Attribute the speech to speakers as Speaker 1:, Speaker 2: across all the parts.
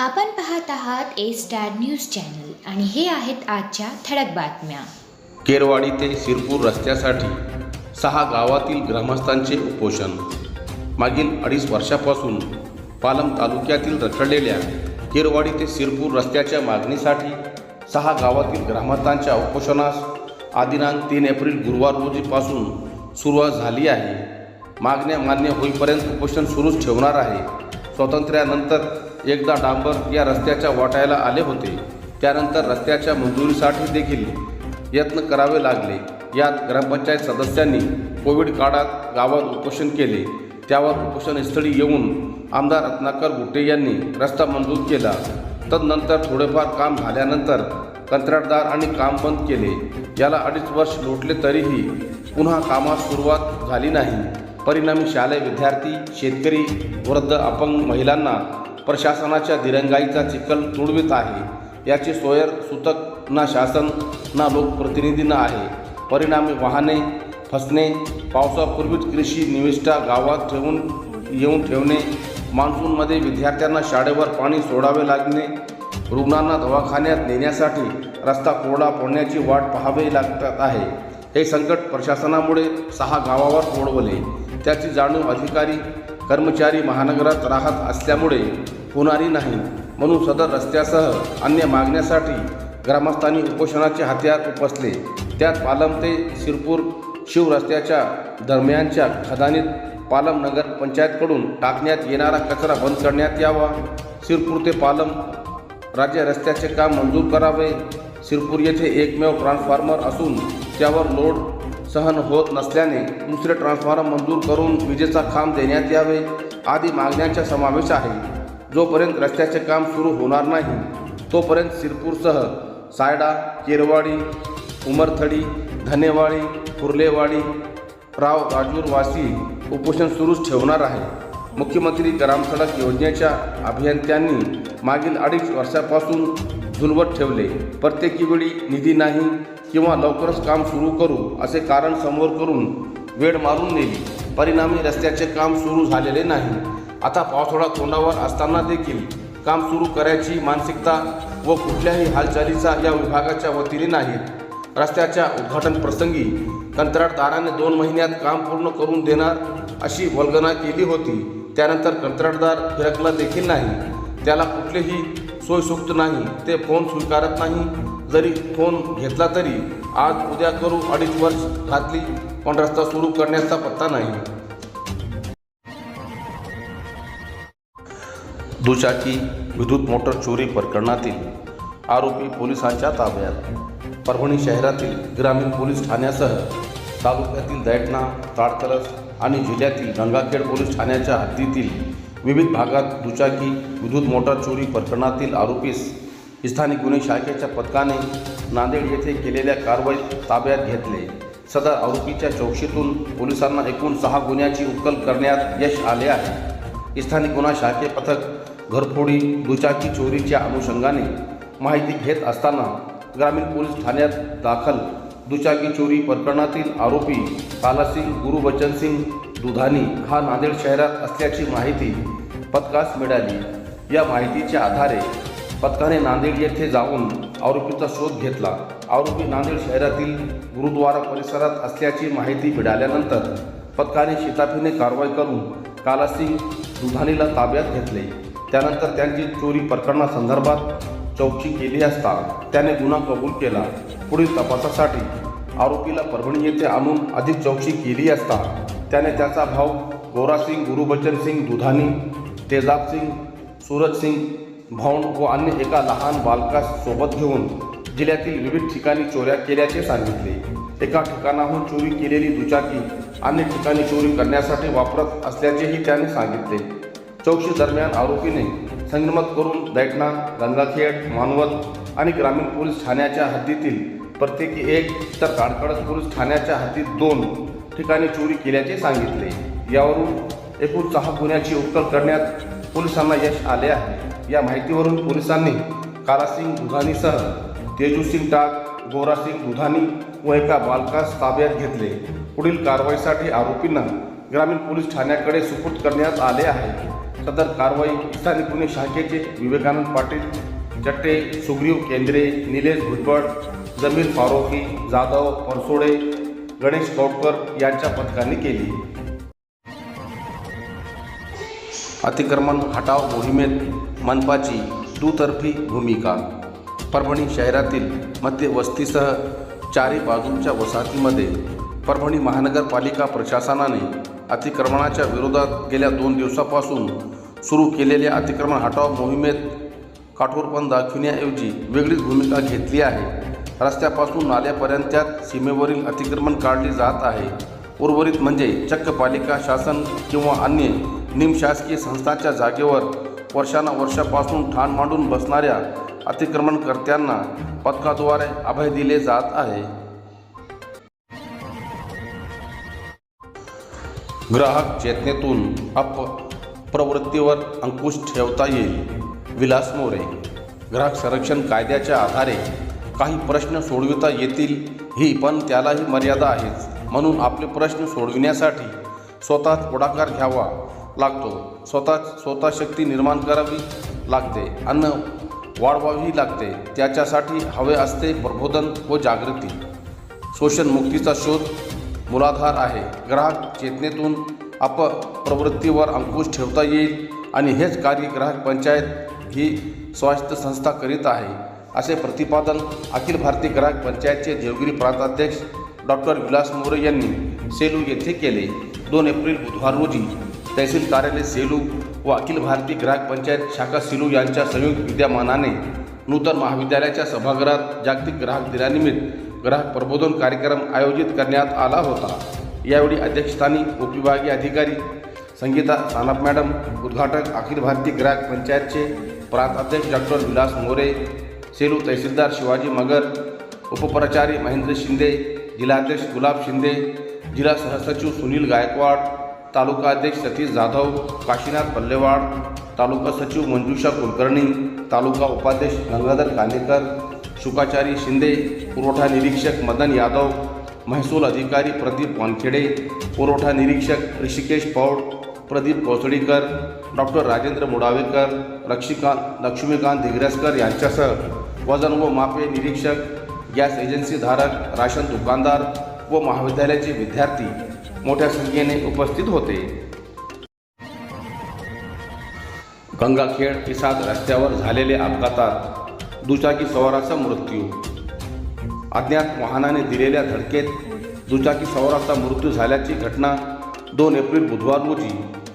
Speaker 1: आपण पाहत आहात ए स्टार न्यूज चॅनल आणि हे आहेत आजच्या ठळक बातम्या.
Speaker 2: केरवाडी ते शिरपूर रस्त्यासाठी सहा गावातील ग्रामस्थांचे उपोषण. मागील अडीच वर्षापासून पालम तालुक्यातील रखडलेल्या केरवाडी ते शिरपूर रस्त्याच्या मागणीसाठी सहा गावातील ग्रामस्थांच्या उपोषणास आदिनांक तीन एप्रिल गुरुवार रोजीपासून सुरुवात झाली आहे. मागण्या मान्य होईपर्यंत उपोषण सुरूच ठेवणार आहे. स्वातंत्र्यानंतर एकदा डांबर या रस्त्याच्या वाटायला आले होते. त्यानंतर रस्त्याच्या मंजुरीसाठी देखील यत्न करावे लागले. यात ग्रामपंचायत सदस्यांनी कोविड काळात गावात उपोषण केले. त्यावर उपोषणस्थळी येऊन आमदार रत्नाकर गुट्टे यांनी रस्ता मंजूर केला. तदनंतर थोडेफार काम झाल्यानंतर कंत्राटदार आणि काम बंद केले. याला अडीच वर्ष लोटले तरीही पुन्हा कामास सुरुवात झाली नाही. परिणामी शालेय विद्यार्थी शेतकरी वृद्ध अपंग महिलांना प्रशासनाच्या दिरंगाईचा चिखल तुडवित आहे. याची सोयर सुतक ना शासन ना लोकप्रतिनिधींना आहे. परिणामी वाहने फसणे पावसापूर्वीच कृषी निविष्ठा गावात ठेवून येऊन ठेवणे मान्सूनमध्ये विद्यार्थ्यांना शाळेवर पाणी सोडावे लागणे रुग्णांना दवाखान्यात नेण्यासाठी रस्ता कोरडा पडण्याची वाट पाहावी लागतात आहे. हे संकट प्रशासनामुळे सहा गावावर ओढवले त्याची जाणीव अधिकारी कर्मचारी महानगरात राहत असल्यामुळे होणारी नाही. म्हणून सदर रस्त्यासह अन्य मागण्यासाठी ग्रामस्थांनी उपोषणाचे हत्यार उपसले. त्यात पालम ते शिरपूर शिव रस्त्याच्या दरम्यानच्या खदानीत पालम नगर पंचायतकडून टाकण्यात येणारा कचरा बंद करण्यात यावा. शिरपूर ते पालम राज्य रस्त्याचे काम मंजूर करावे. शिरपूर येथे एकमेव ट्रान्सफॉर्मर असून त्यावर लोड सहन होत नसल्याने दुसरे ट्रान्सफॉर्मर मंजूर करून विजेचा खांब देण्यात यावे. आदी मागण्यांचा समावेश आहे. जोपर्यंत रस्त्याचे काम सुरू होणार नाही तोपर्यंत सिरपूरसह सायडा केरवाडी उमरथडी धनेवाडी कुर्लेवाडी राव राजूरवासी उपोषण सुरूच ठेवणार आहे. मुख्यमंत्री ग्रामसडक योजनेच्या अभियंत्यांनी मागील अडीच वर्षापासून झुलवत ठेवले. प्रत्येकी वेळी निधी नाही किंवा लवकरच काम सुरू करू असे कारण समोर करून वेळ मारून नेली. परिणामी रस्त्याचे काम सुरू झालेले नाही. आता पावसाळा तोंडावर असताना देखील काम सुरू करायची मानसिकता व कुठल्याही हालचालीचा या विभागाच्या वतीने नाहीत रस्त्याच्या उद्घाटन प्रसंगी कंत्राटदाराने दोन महिन्यात काम पूर्ण करून देणार अशी वल्गना केली होती. त्यानंतर कंत्राटदार फिरकला देखील नाही. त्याला कुठलेही सोयसुक्त नाही. ते फोन स्वीकारत नाही. जरी फोन घेतला तरी आज उद्या करू अडीच वर्ष घातली पण रस्ता सुरू करण्याचा पत्ता नाही. दुचाकी विद्युत मोटर चोरी प्रकरणातील आरोपी पोलिसांच्या ताब्यात. परभणी शहरातील ग्रामीण पोलीस ठाण्यासह तालुक्यातील दैटणा ताडकरस आणि जिल्ह्यातील गंगाखेड पोलीस ठाण्याच्या हद्दीतील विविध भागात दुचाकी विद्युत मोटार चोरी प्रकरणातील आरोपीस स्थानिक गुन्हे शाखेच्या पथकाने नांदेड येथे केलेल्या कारवाईत ताब्यात घेतले. सदर आरोपीच्या चौकशीतून पोलिसांना एकूण सहा गुन्ह्याची उकल करण्यात यश आले आहे. स्थानिक गुन्हा शाखे पथक घरफोडी दुचाकी चोरीच्या अनुषंगाने माहिती घेत असताना ग्रामीण पोलीस ठाण्यात दाखल. दुचाकी चोरी प्रकरणातील आरोपी कालासिंग गुरुबचन सिंग दुधानी हा नांदेड शहरात असल्याची माहिती पथकास मिळाली. या माहितीच्या आधारे पथकाने नांदेड येथे जाऊन आरोपीचा शोध घेतला. आरोपी नांदेड शहरातील गुरुद्वारा परिसरात असल्याची माहिती मिळाल्यानंतर पथकाने शिताफीने कारवाई करून कालासिंग दुधानीला ताब्यात घेतले. त्यानंतर त्यांची चोरी प्रकरणासंदर्भात चौकशी केली असता त्याने गुन्हा कबूल केला. पुढील तपासासाठी आरोपीला परभणी येथे आणून अधिक चौकशी केली असता त्याने त्याचा भाऊ गोरासिंग गुरुबचन सिंग दुधानी तेजाब सिंग सूरज सिंग भाऊन व अन्य एका लहान बालकास सोबत घेऊन जिल्ह्यातील विविध ठिकाणी चोऱ्या केल्याचे सांगितले. एका ठिकाणाहून चोरी केलेली दुचाकी अन्य ठिकाणी चोरी करण्यासाठी वापरत असल्याचेही त्याने सांगितले. चौकशी दरम्यान आरोपीने संगनमत करून दैटणा गंगाखेड मानवत आणि ग्रामीण पोलीस ठाण्याच्या हद्दीतील प्रत्येकी एक तर काडकडस पोलीस ठाण्याच्या हद्दीत दोन ठिकाणी चोरी केल्याचे सांगितले. यावरून एकूण सहा गुन्ह्याची उकल करण्यात पोलिसांना यश आले आहे. या माहितीवरून पोलिसांनी कालासिंग दुधानीसह तेजूसिंग टाक गोरासिंग दुधानी व एका बालकास ताब्यात घेतले. पुढील कारवाईसाठी आरोपींना ग्रामीण पोलीस ठाण्याकडे सुपूर्द करण्यात आले आहे. सदर कारवाई स्थानिक गुन्हे शाखेचे विवेकानंद पाटील जट्टे सुग्रीव केंद्रे निलेश भुजबळ जमीर फारोकी जाधव परसोडे गणेश कौटकर यांच्या पथकांनी केली. अतिक्रमण हटाव मोहिमेत मनपाची दुतर्फी भूमिका. परभणी शहरातील मध्य वस्तीसह चारी बाजूंच्या वसाहतीमध्ये परभणी महानगरपालिका प्रशासनाने अतिक्रमणाच्या विरोधात गेल्या दोन दिवसापासून सुरू केलेल्या अतिक्रमण हटाव मोहिमेत काठोरपण दाखविण्याऐवजी वेगळीच भूमिका घेतली आहे. रस्त्यापासून नाल्यापर्यंत सीमेवरील अतिक्रमण काढले जात आहे. उर्वरित म्हणजे चक्क पालिका शासन किंवा अन्य निमशासकीय संस्थांच्या जागेवर वर्षानुवर्षापासून ठाण मांडून बसणाऱ्या अतिक्रमणकर्त्यांना पथकाद्वारे अभय दिले जात आहे. ग्राहक चेतनेतून अप प्रवृत्तीवर अंकुश ठेवता येईल. विलास मोरे ग्राहक संरक्षण कायद्याच्या आधारे काही प्रश्न सोडविता येतील ही पण त्यालाही मर्यादा आहेच. म्हणून आपले प्रश्न सोडविण्यासाठी स्वतःच पुढाकार घ्यावा लागतो. स्वतः स्वतः शक्ती निर्माण करावी लागते. अन्न वाढवावी लागते. त्याच्यासाठी हवे असते प्रबोधन व जागृती. शोषण मुक्तीचा शोध मूलाधार आहे. ग्राहक चेतनेतून अप प्रवृत्तीवर अंकुश ठेवता येईल आणि हेच कार्य ग्राहक पंचायत ही स्वायत्त संस्था करीत आहे असे प्रतिपादन अखिल भारतीय ग्राहक पंचायतचे देवगिरी प्रांताध्यक्ष डॉक्टर विलास मोरे यांनी सेलू येथे केले. दोन एप्रिल बुधवार रोजी तहसील कार्यालय सेलू व अखिल भारतीय ग्राहक पंचायत शाखा सेलू यांच्या संयुक्त विद्यमानाने नूतन महाविद्यालयाच्या सभागृहात जागतिक ग्राहक दिनानिमित्त ग्राहक प्रबोधन कार्यक्रम आयोजित करण्यात आला होता. यावेळी अध्यक्षस्थानी उपविभागीय अधिकारी संगीता सानप मॅडम उद्घाटक अखिल भारतीय ग्राहक पंचायतचे प्रांताध्यक्ष डॉक्टर विलास मोरे सेलू तहसीलदार शिवाजी मगर उपप्राचार्य महेंद्र शिंदे जिल्हाध्यक्ष गुलाब शिंदे जिल्हा सहसचिव सुनील गायकवाड तालुका अध्यक्ष सतीश जाधव काशीनाथ पल्लेवाड तालुका सचिव मंजुषा कुलकर्णी तालुका उपाध्यक्ष गंगाधर कानेकर शुकाचारी शिंदे पुरवठा निरीक्षक मदन यादव महसूल अधिकारी प्रदीप वानखेडे पुरवठा निरीक्षक ऋषिकेश पौड प्रदीप कोसडीकर डॉक्टर राजेंद्र मुडावेकर रक्षिकांत लक्ष्मीकांत दिग्रसकर यांच्यासह वजन व मापे निरीक्षक गॅस एजन्सी धारक राशन दुकानदार व महाविद्यालयाचे विद्यार्थी मोठ्या संख्येने उपस्थित होते. गंगाखेड इसाद रस्त्यावर झालेल्या अपघातात दुचाकी सवाराचा मृत्यू अज्ञात वाहनाने दिलेल्या धडकेत दुचाकी सवाराचा मृत्यू झाल्याची घटना दोन एप्रिल बुधवार रोजी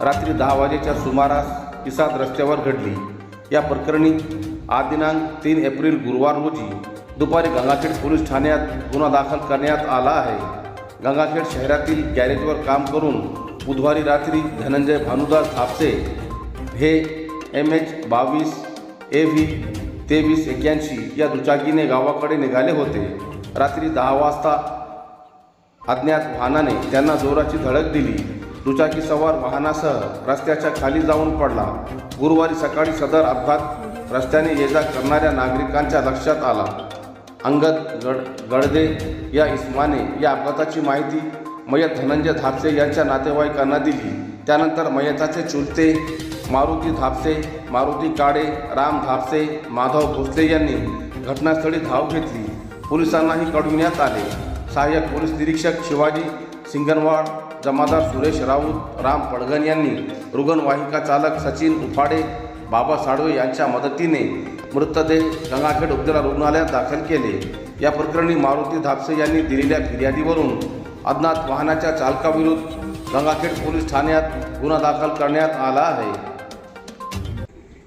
Speaker 2: रात्री दहा वाजेच्या सुमारास किसाद रस्त्यावर घडली. या प्रकरणी आज दिनांक तीन एप्रिल गुरुवार रोजी दुपारी गंगाखेड पोलीस ठाण्यात गुन्हा दाखल करण्यात आला आहे. गंगाखेड शहरातील गॅरेजवर काम करून बुधवारी रात्री धनंजय भानुदास थापसे हे एम एच बावीस ए व्ही तेवीस एक्याऐंशी या दुचाकीने गावाकडे निघाले होते. रात्री दहा वाजता अज्ञात वाहनाने त्यांना जोराची धडक दिली. दुचाकी सवार वाहनासह रस्त्याच्या खाली जाऊन पडला. गुरुवारी सकाळी सदर अपघात रस्त्याने ये जा करणाऱ्या नागरिकांच्या लक्षात आला. अंगद गड गडदे या इस्माने या अपघाताची माहिती मयत धनंजय धापसे यांच्या नातेवाईकांना दिली. त्यानंतर मयताचे चुलते मारुती धापसे मारुती काळे राम धापसे माधव भोसले यांनी घटनास्थळी धाव घेतली. पोलिसांनाही कळविण्यात आले. सहाय्यक पोलीस निरीक्षक शिवाजी सिंगनवाड जमादार सुरेश राऊत राम पडगण यांनी रुग्णवाहिका चालक सचिन उफाडे बाबा साळवे यांच्या मदतीने मृतदेह गंगाखेड उपजिल्हा रुग्णालयात दाखल केले. या प्रकरणी मारुती धापसे यांनी दिलेल्या फिर्यादीवरून अज्ञात वाहनाच्या चालकाविरुद्ध गंगाखेड पोलीस ठाण्यात गुन्हा दाखल करण्यात आला आहे.